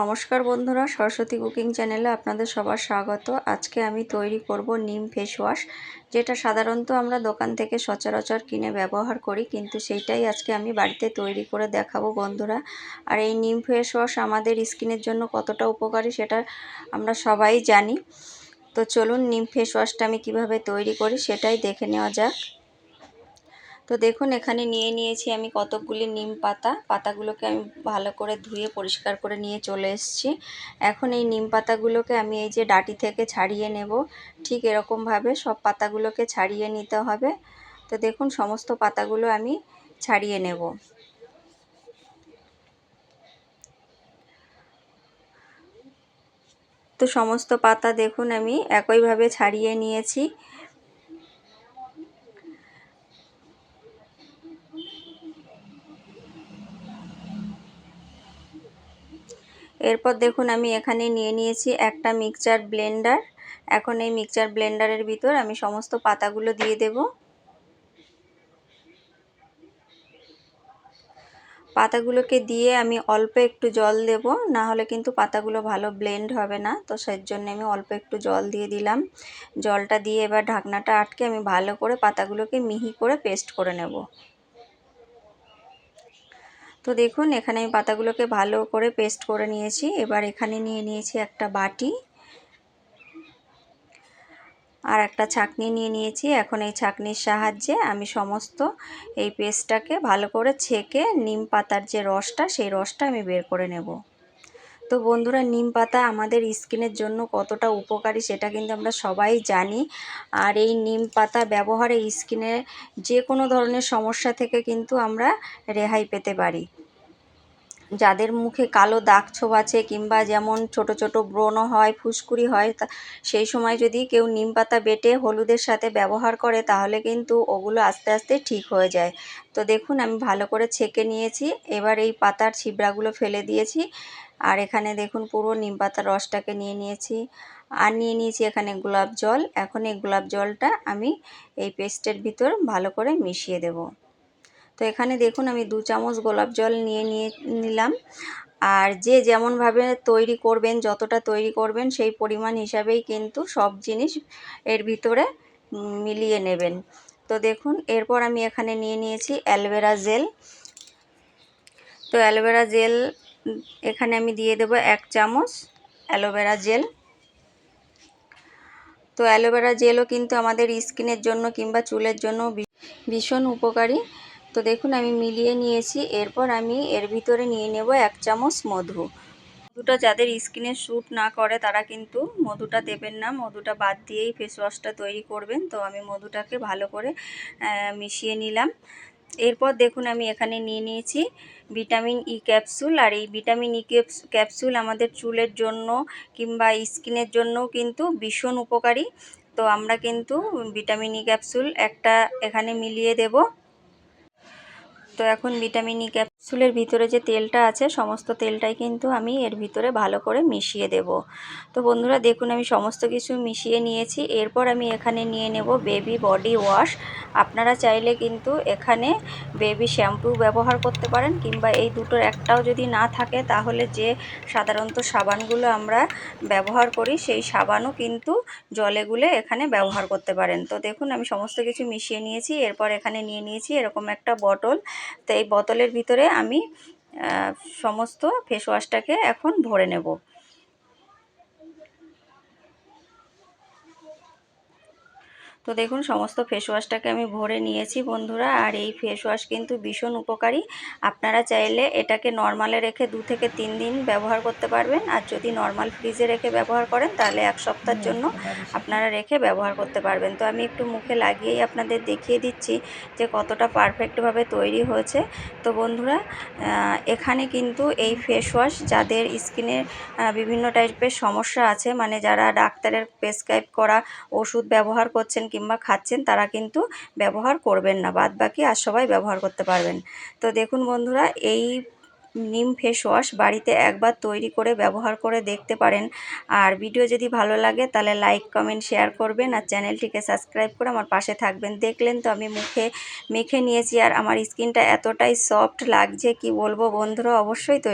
নমস্কার বন্ধুরা, সরস্বতী কুকিং চ্যানেলে আপনাদের সবার স্বাগত। আজকে আমি তৈরি করব নিম ফেস ওয়াশ, যেটা সাধারণত আমরা দোকান থেকে সচরাচর কিনে ব্যবহার করি, কিন্তু সেইটাই আজকে আমি বাড়িতে তৈরি করে দেখাবো বন্ধুরা। আর এই নিম ফেস ওয়াশ আমাদের স্কিনের জন্য কতটা উপকারী সেটা আমরা সবাই জানি। তো চলুন নিম ফেস ওয়াশটা আমি কীভাবে তৈরি করি সেটাই দেখে নেওয়া যাক। তো দেখুন, এখানে নিয়ে নিয়েছি আমি কতকগুলি নিম পাতা। পাতাগুলোকে আমি ভালো করে ধুয়ে পরিষ্কার করে নিয়ে চলে এসেছি। এখন এই নিম পাতাগুলোকে আমি এই যে ডাটি থেকে ছাড়িয়ে নেব। ঠিক এরকমভাবে সব পাতাগুলোকে ছাড়িয়ে নিতে হবে। তো দেখুন, সমস্ত পাতাগুলো আমি ছাড়িয়ে নেব। তো সমস্ত পাতা দেখুন, আমি একইভাবে ছাড়িয়ে নিয়েছি। এরপর দেখুন আমি এখানে নিয়ে নিয়েছি একটা মিক্সচার ব্লেন্ডার এখন এই মিক্সচার ব্লেন্ডারের ভিতর আমি সমস্ত পাতাগুলো দিয়ে দেব। পাতাগুলোকে দিয়ে আমি অল্প একটু জল দেব না হলে কিন্তু পাতাগুলো ভালো ব্লেন্ড হবে না। তো সেই জন্য আমি অল্প একটু জল দিয়ে দিলাম। জলটা দিয়ে এবার ঢাকনাটা আটকে আমি ভালো করে পাতাগুলোকে মিহি করে পেস্ট করে নেব। তো দেখুন, এখানে আমি পাতাগুলোকে ভালো করে পেস্ট করে নিয়েছি। এবার এখানে নিয়ে নিয়েছি একটা বাটি আর একটা ছাকনি নিয়ে নিয়েছি। এখন এই ছাকনির সাহায্যে আমি সমস্ত এই পেস্টটাকে ভালো করে ছেঁকে নিম পাতার যে রসটা, সেই রসটা আমি বের করে নেব। তো বন্ধুরা, নিম পাতা আমাদের স্কিনের জন্য কতটা উপকারী সেটা কিন্তু আমরা সবাই জানি। আর এই নিম পাতা ব্যবহারে স্কিনে যে কোনো ধরনের সমস্যা থেকে কিন্তু আমরা রেহাই পেতে পারি। যাদের মুখে কালো দাগ ছোপ আছে কিংবা যেমন ছোট ছোট ব্রণ হয়, ফুসকুড়ি হয় সেই সময় যদি কেউ নিম পাতা বেটে হলুদের সাথে ব্যবহার করে, তাহলে কিন্তু ওগুলো আস্তে আস্তে ঠিক হয়ে যায়। তো দেখুন, আমি ভালো করে ছেঁকে নিয়েছি। এবার এই পাতার ছিবড়াগুলো ফেলে দিয়েছি। আর এখানে দেখুন পুরো নিম পাতার রসটাকে নিয়ে নিয়েছি। আর নিয়ে নিয়েছি এখানে গোলাপ জল। এখন এই গোলাপ জলটা আমি এই পেস্টের ভিতর ভালো করে মিশিয়ে দেব। তো এখানে দেখুন আমি দু চামচ গোলাপ জল নিয়ে নিয়ে নিলাম। আর যে যেমনভাবে তৈরি করবেন, যতটা তৈরি করবেন, সেই পরিমাণ হিসাবেই কিন্তু সব জিনিস এর ভিতরে মিলিয়ে নেবেন। তো দেখুন, এরপর আমি এখানে নিয়ে নিয়েছি অ্যালোভেরা জেল। তো অ্যালোভেরা জেল এখানে আমি দিয়ে দেব এক চামচ অ্যালোভেরা জেল। তো অ্যালোভেরা জেলও কিন্তু আমাদের স্কিনের জন্য কিংবা চুলের জন্য ভীষণ উপকারী। তো দেখুন, আমি মিলিয়ে নিয়েছি। এরপর আমি এর ভিতরে নিয়ে নেব এক চামচ মধু। মধুটা যাদের স্কিনে শ্যুট না করে, তারা কিন্তু মধুটা দেবেন না। মধুটা বাদ দিয়েই ফেস ওয়াশটা তৈরি করবেন। তো আমি মধুটাকে ভালো করে মিশিয়ে নিলাম। এরপর দেখুন আমি এখানে নিয়ে নিয়েছি ভিটামিন ই ক্যাপসুল আর এই ভিটামিন ই ক্যাপসুল আমাদের চুলের জন্য কিংবা স্কিনের জন্য কিন্তু ভীষণ উপকারী। তো আমরা কিন্তু ভিটামিন ই ক্যাপসুল একটা এখানে মিলিয়ে দেব। তো এখন ভিটামিন ই ক্যাপসুলের ভিতরে যে তেলটা আছে, সমস্ত তেলটাই কিন্তু আমি এর ভিতরে ভালো করে মিশিয়ে দেব। তো বন্ধুরা, দেখুন আমি সমস্ত কিছু মিশিয়ে নিয়েছি। এরপর আমি এখানে নিয়ে নেব বেবি বডি ওয়াশ। আপনারা চাইলে কিন্তু এখানে বেবি শ্যাম্পু ব্যবহার করতে পারেন, কিংবা এই দুটোর একটাও যদি না থাকে, তাহলে যে সাধারণত সাবানগুলো আমরা ব্যবহার করি, সেই সাবানও কিন্তু জলে গুলে এখানে ব্যবহার করতে পারেন। তো দেখুন, আমি সমস্ত কিছু মিশিয়ে নিয়েছি। এরপর এখানে নিয়ে নিয়েছি এরকম একটা বটল। তো এই বোতলের ভিতরে আমি সমস্ত ফেসওয়াশটাকে এখন ভরে নেব। তো দেখুন সমস্ত ফেস ওয়াশটাকে আমি ভরে নিয়েছি বন্ধুরা আর এই ফেস ওয়াশ কিন্তু ভীষণ উপকারী। আপনারা চাইলে এটাকে নর্মালে রেখে দু থেকে তিন দিন ব্যবহার করতে পারবেন আর যদি নর্মাল ফ্রিজে রেখে ব্যবহার করেন তাহলে এক সপ্তাহের জন্য আপনারা রেখে ব্যবহার করতে পারবেন। তো আমি একটু মুখে লাগিয়েই আপনাদের দেখিয়ে দিচ্ছি যে কতটা পারফেক্টভাবে তৈরি হয়েছে। তো বন্ধুরা এখানে কিন্তু এই ফেস ওয়াশ যাদের স্কিনের বিভিন্ন টাইপের সমস্যা আছে মানে যারা ডাক্তারের প্রেসক্রাইব করা ওষুধ ব্যবহার করছেন কিংবা খাচ্ছেন, তারা কিন্তু ব্যবহার করবেন না। বাদ বাকি আর সবাই ব্যবহার করতে পারবেন। তো দেখুন বন্ধুরা, এই নিম ফেস ওয়াশ বাড়িতে একবার তৈরি করে ব্যবহার করে দেখতে পারেন। আর ভিডিও যদি ভালো লাগে, তাহলে লাইক, কমেন্ট, শেয়ার করবেন। আর চ্যানেলটিকে সাবস্ক্রাইব করে আমার পাশে থাকবেন। দেখলেন তো আমি মুখে, মেখে নিয়েছি। আর আমার স্কিনটা এতটাই সফট লাগছে, কি বলব বন্ধুরা, অবশ্যই তৈরি